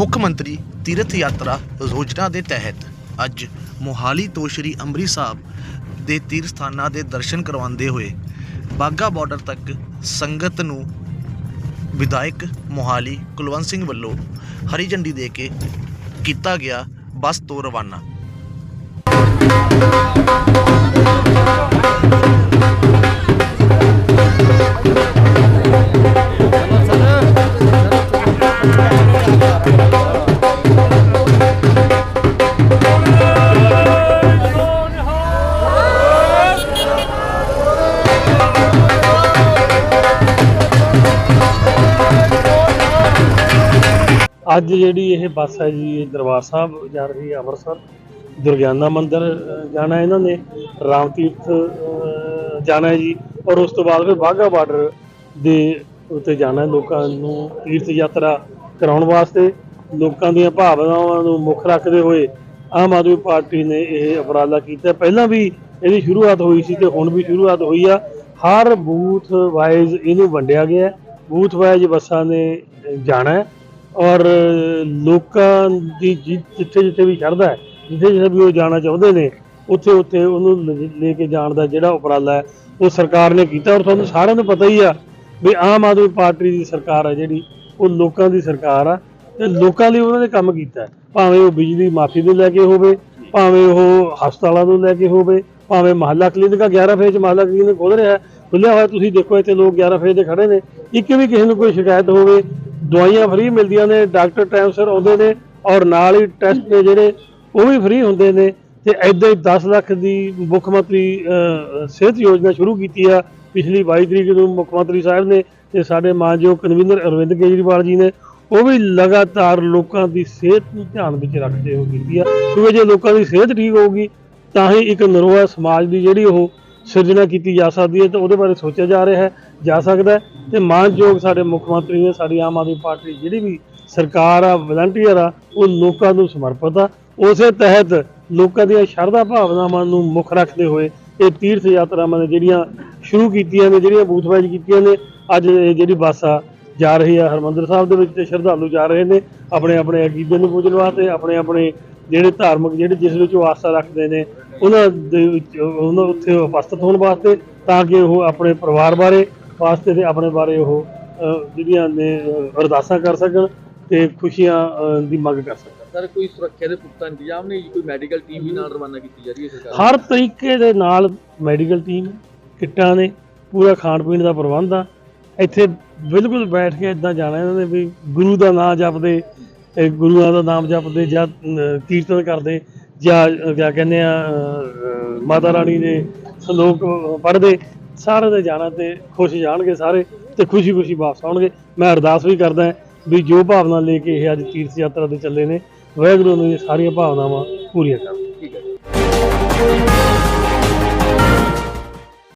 ਮੁੱਖ ਮੰਤਰੀ ਤੀਰਥ ਯਾਤਰਾ ਯੋਜਨਾ ਦੇ ਤਹਿਤ ਅੱਜ ਮੋਹਾਲੀ ਤੋਂ ਸ਼੍ਰੀ ਅੰਮ੍ਰਿਤ ਸਾਹਿਬ ਦੇ ਤੀਰਥ ਸਥਾਨਾਂ ਦੇ ਦਰਸ਼ਨ ਕਰਵਾਉਂਦੇ ਹੋਏ ਬਾਗਾ ਬਾਰਡਰ ਤੱਕ ਸੰਗਤ ਨੂੰ ਵਿਧਾਇਕ ਮੋਹਾਲੀ ਕੁਲਵੰਤ ਸਿੰਘ ਵੱਲੋਂ ਹਰੀ ਝੰਡੀ ਦੇ ਕੇ ਕੀਤਾ ਗਿਆ ਬੱਸ ਤੋਂ ਰਵਾਨਾ। ਅੱਜ ਜਿਹੜੀ ਇਹ ਬੱਸ ਹੈ ਜੀ, ਇਹ ਦਰਬਾਰ ਸਾਹਿਬ ਜਾ ਰਹੀ ਹੈ ਅੰਮ੍ਰਿਤਸਰ, ਦੁਰਗਿਆਨਾ ਮੰਦਿਰ ਜਾਣਾ ਇਹਨਾਂ ਨੇ ਰਾਮ ਤੀਰਥ ਜਾਣਾ ਹੈ ਜੀ, ਔਰ ਉਸ ਤੋਂ ਬਾਅਦ ਫਿਰ ਬਾਘਾ ਬਾਰਡਰ ਦੇ ਉੱਤੇ ਜਾਣਾ ਲੋਕਾਂ ਨੂੰ ਤੀਰਥ ਯਾਤਰਾ ਕਰਾਉਣ ਵਾਸਤੇ। ਲੋਕਾਂ ਦੀਆਂ ਭਾਵਨਾਵਾਂ ਨੂੰ ਮੁੱਖ ਰੱਖਦੇ ਹੋਏ ਆਮ ਆਦਮੀ ਪਾਰਟੀ ਨੇ ਇਹ ਉਪਰਾਲਾ ਕੀਤਾ। ਪਹਿਲਾਂ ਵੀ ਇਹਦੀ ਸ਼ੁਰੂਆਤ ਹੋਈ ਸੀ ਤੇ ਹੁਣ ਵੀ ਸ਼ੁਰੂਆਤ ਹੋਈ ਆ। ਹਰ ਬੂਥ ਵਾਈਜ਼ ਇਹਨੂੰ ਵੰਡਿਆ ਗਿਆ ਬੂਥ ਵਾਈਜ਼ ਬੱਸਾਂ ਨੇ ਜਾਣਾ ਹੈ। ਔਰ ਲੋਕਾਂ ਦੀ ਜਿ- ਜਿੱਥੇ ਜਿੱਥੇ ਵੀ ਸ਼ਰਧਾ ਹੈ, ਜਿੱਥੇ ਜਿੱਥੇ ਵੀ ਉਹ ਜਾਣਾ ਚਾਹੁੰਦੇ ਨੇ, ਉੱਥੇ ਉੱਥੇ ਉਹਨੂੰ ਲ- ਲੈ ਕੇ ਜਾਣ ਦਾ ਜਿਹੜਾ ਉਪਰਾਲਾ ਹੈ, ਉਹ ਸਰਕਾਰ ਨੇ ਕੀਤਾ ਔਰ ਤੁਹਾਨੂੰ ਸਾਰਿਆਂ ਨੂੰ ਪਤਾ ਹੀ ਆ ਵੀ ਆਮ ਆਦਮੀ ਪਾਰਟੀ ਦੀ ਸਰਕਾਰ ਹੈ ਜਿਹੜੀ, ਉਹ ਲੋਕਾਂ ਦੀ ਸਰਕਾਰ ਆ ਤੇ ਲੋਕਾਂ ਲਈ ਉਹਨਾਂ ਨੇ ਕੰਮ ਕੀਤਾ ਭਾਵੇਂ ਉਹ ਬਿਜਲੀ ਮਾਫੀ ਨੂੰ ਲੈ ਕੇ ਹੋਵੇ, ਭਾਵੇਂ ਉਹ ਹਸਪਤਾਲਾਂ ਨੂੰ ਲੈ ਕੇ ਹੋਵੇ, ਭਾਵੇਂ ਮਹੱਲਾ ਕਲੀਨਿਕਾਂ 11 ਫੇਜ਼ 'ਚ ਮਹੱਲਾ ਕਲੀਨਿਕ ਖੋਲ ਰਿਹਾ ਹੈ ਖੁੱਲਿਆ ਹੋਇਆ ਤੁਸੀਂ ਦੇਖੋ ਇੱਥੇ ਲੋਕ 11 ਫੇਜ਼ ਤੇ ਖੜੇ ਨੇ, ਇੱਕ ਵੀ ਕਿਸੇ ਨੂੰ ਕੋਈ ਸ਼ਿਕਾਇਤ ਹੋਵੇ ਦਵਾਈਆਂ ਫ੍ਰੀ ਮਿਲਦੀਆਂ ਨੇ, ਡਾਕਟਰ ਟਾਈਮ ਸਿਰ ਆਉਂਦੇ ਨੇ ਔਰ ਨਾਲ ਹੀ ਟੈਸਟ ਨੇ ਜਿਹੜੇ, ਉਹ ਵੀ ਫ੍ਰੀ ਹੁੰਦੇ ਨੇ ਤੇ ਐਦਾਂ ਹੀ 10 ਲੱਖ ਦੀ ਮੁੱਖ ਮੰਤਰੀ ਸਿਹਤ ਯੋਜਨਾ ਸ਼ੁਰੂ ਕੀਤੀ ਆ ਪਿਛਲੀ 22 ਤਰੀਕ ਨੂੰ ਮੁੱਖ ਮੰਤਰੀ ਸਾਹਿਬ ਨੇ ਤੇ ਸਾਡੇ ਮਾਨਯੋਗ ਕਨਵੀਨਰ ਅਰਵਿੰਦ ਕੇਜਰੀਵਾਲ ਜੀ ਨੇ, ਉਹ ਵੀ ਲਗਾਤਾਰ ਲੋਕਾਂ ਦੀ ਸਿਹਤ ਨੂੰ ਧਿਆਨ ਵਿੱਚ ਰੱਖਦੇ ਹੋਏ ਕੀਤੀ ਆ ਕਿਉਂਕਿ ਜੇ ਲੋਕਾਂ ਦੀ ਸਿਹਤ ਠੀਕ ਹੋਊਗੀ, ਤਾਂ ਹੀ ਇੱਕ ਨਰੋਆ ਸਮਾਜ ਦੀ ਜਿਹੜੀ ਉਹ ਸਿਰਜਣਾ ਕੀਤੀ ਜਾ ਸਕਦੀ ਹੈ ਤੇ ਉਹਦੇ ਬਾਰੇ ਸੋਚਿਆ ਜਾ ਰਿਹਾ ਹੈ, ਜਾ ਸਕਦਾ ਹੈ ਤੇ ਮਾਨਯੋਗ ਸਾਡੇ ਮੁੱਖ ਮੰਤਰੀ ਨੇ, ਸਾਡੀ ਆਮ ਆਦਮੀ ਪਾਰਟੀ ਜਿਹੜੀ ਵੀ ਸਰਕਾਰ ਆ ਵਲੰਟੀਅਰ ਆ, ਉਹ ਲੋਕਾਂ ਨੂੰ ਸਮਰਪਿਤ ਆ। ਉਸੇ ਤਹਿਤ ਲੋਕਾਂ ਦੀਆਂ ਸ਼ਰਧਾ ਭਾਵਨਾਵਾਂ ਨੂੰ ਮੁੱਖ ਰੱਖਦੇ ਹੋਏ ਇਹ ਤੀਰਥ ਯਾਤਰਾਵਾਂ ਨੇ ਜਿਹੜੀਆਂ ਸ਼ੁਰੂ ਕੀਤੀਆਂ ਨੇ, ਜਿਹੜੀਆਂ ਬੂਥ ਕੀਤੀਆਂ ਨੇ, ਅੱਜ ਇਹ ਜਿਹੜੀ ਬੱਸ ਆ, ਜਾ ਰਹੀ ਆ ਹਰਮੰਦਰ ਸਾਹਿਬ ਦੇ ਵਿੱਚ ਤੇ ਸ਼ਰਧਾਲੂ ਜਾ ਰਹੇ ਨੇ ਆਪਣੇ ਆਪਣੇ ਅਕੀਦੇ ਨੂੰ ਪੂਜਣ ਵਾਸਤੇ ਆਪਣੇ ਆਪਣੇ ਜਿਹੜੇ ਧਾਰਮਿਕ ਜਿਹੜੇ ਜਿਸ ਵਿੱਚ ਉਹ ਆਸਾ ਰੱਖਦੇ ਨੇ ਉਹਨਾਂ ਦੇ ਵਿੱਚ ਉਹਨਾਂ ਉੱਥੇ ਉਪਸਥਿਤ ਹੋਣ ਵਾਸਤੇ ਤਾਂ ਕਿ ਉਹ ਆਪਣੇ ਪਰਿਵਾਰ ਬਾਰੇ ਵਾਸਤੇ ਤੇ ਆਪਣੇ ਬਾਰੇ ਉਹ ਜਿਹੜੀਆਂ ਨੇ ਅਰਦਾਸਾਂ ਕਰ ਸਕਣ ਤੇ ਖੁਸ਼ੀਆਂ ਦੀ ਮੰਗ ਕਰ ਸਕਣ। ਸਰ ਕੋਈ ਸੁਰੱਖਿਆ ਦੇ ਪੁਖਤਾ ਇੰਤਜ਼ਾਮ ਨਹੀਂ ਕੋਈ ਮੈਡੀਕਲ ਟੀਮ ਵੀ ਨਾਲ ਰਵਾਨਾ ਕੀਤੀ ਜਾ ਰਹੀ ਹੈ ਸਰਕਾਰ ਹਰ ਤਰੀਕੇ ਦੇ ਨਾਲ ਮੈਡੀਕਲ ਟੀਮ ਕਿੱਟਾਂ ਨੇ ਪੂਰਾ ਖਾਣ ਪੀਣ ਦਾ ਪ੍ਰਬੰਧ ਆ। ਇੱਥੇ ਬਿਲਕੁਲ ਬੈਠ ਕੇ ਇਦਾਂ ਜਾਣਾ ਇਹਨਾਂ ਨੇ ਵੀ ਗੁਰੂ ਦਾ ਨਾਮ ਜਪਦੇ ਗੁਰੂਆਂ ਦਾ ਨਾਮ ਜਪਦੇ ਜਾਂ ਕੀਰਤਨ ਕਰਦੇ। ਜਾਂ ਕਿਆ ਕਹਿੰਦੇ ਆ ਮਾਤਾ ਰਾਣੀ ਦੇ ਸ਼ਲੋਕ ਪੜ੍ਹਦੇ, ਸਾਰੇ ਦੇ ਜਾਣਾ ਤੇ ਖੁਸ਼ ਜਾਣਗੇ ਸਾਰੇ ਤੇ ਖੁਸ਼ੀ ਖੁਸ਼ੀ ਵਾਪਸ ਆਉਣਗੇ। ਮੈਂ ਅਰਦਾਸ ਵੀ ਕਰਦਾ ਵੀ ਜੋ ਭਾਵਨਾ ਲੈ ਕੇ ਇਹ ਅੱਜ ਤੀਰਥ ਯਾਤਰਾ ਤੇ ਚੱਲੇ ਨੇ, ਵਾਹਿਗੁਰੂ ਨੂੰ ਇਹ ਸਾਰੀਆਂ ਭਾਵਨਾਵਾਂ ਪੂਰੀਆਂ ਕਰਨ। ਠੀਕ ਹੈ।